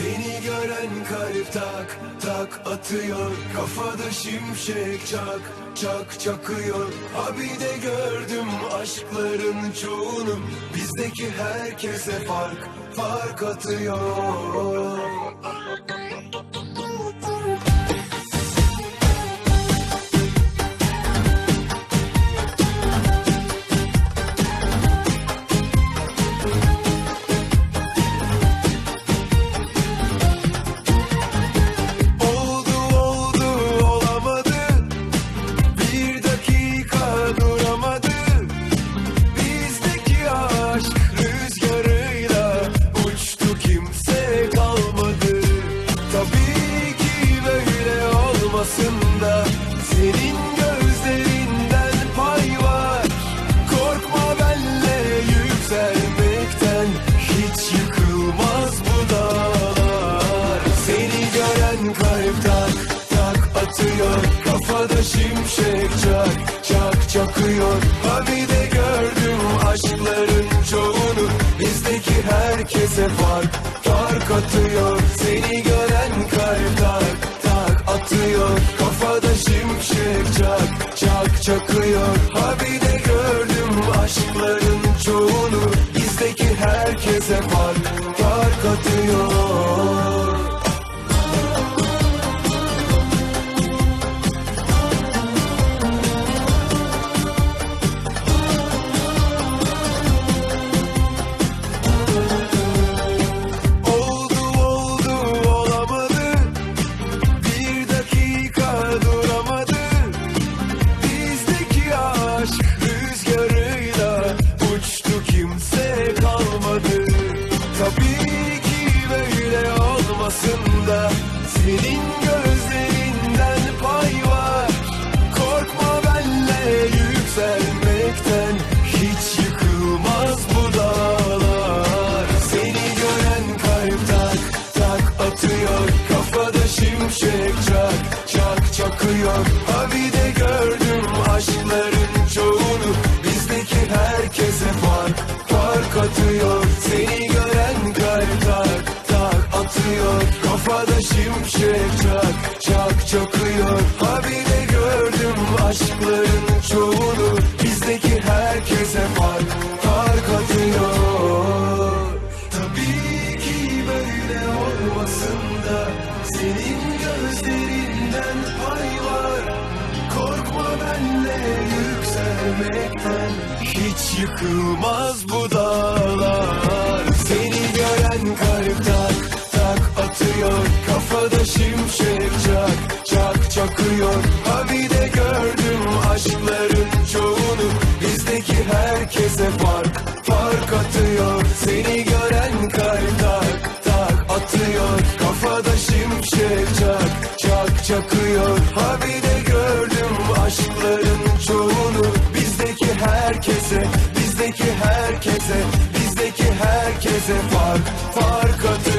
Seni gören kalp tak tak atıyor. Kafada şimşek çak çak çakıyor. Abi de gördüm aşkların çoğunu. Bizdeki herkese fark fark atıyor Şimşek çak çak çakıyor. Abi de gördüm aşkların çoğunu. Bizdeki herkese fark fark atıyor. Seni gören kalp tak tak atıyor. Kafada şimşek çak çak çakıyor. Abi de gördüm aşkların çoğunu. Bizdeki herkese fark fark atıyor çakıyor Abi de gördüm aşkların çoğunu. Bizdeki herkese fark fark atıyor. Seni gören kalp tak tak atıyor. Kafada şimşek çak çak çakıyor. Abi de gördüm aşkların çoğunu. Bizdeki herkese fark fark atıyor. Tabii ki böyle olmasın da Senin gözlerinden yükselmekten Hiç yıkılmaz bu dağlar. Seni gören kalp tak tak atıyor Kafada şimşek çak çak çakıyor. Abi de gördüm aşkların çoğunu Bizdeki herkese fark fark atıyor. Seni gören kalp tak tak atıyor Kafada şimşek çak çak çakıyor. Abi de herkese fark fark atın.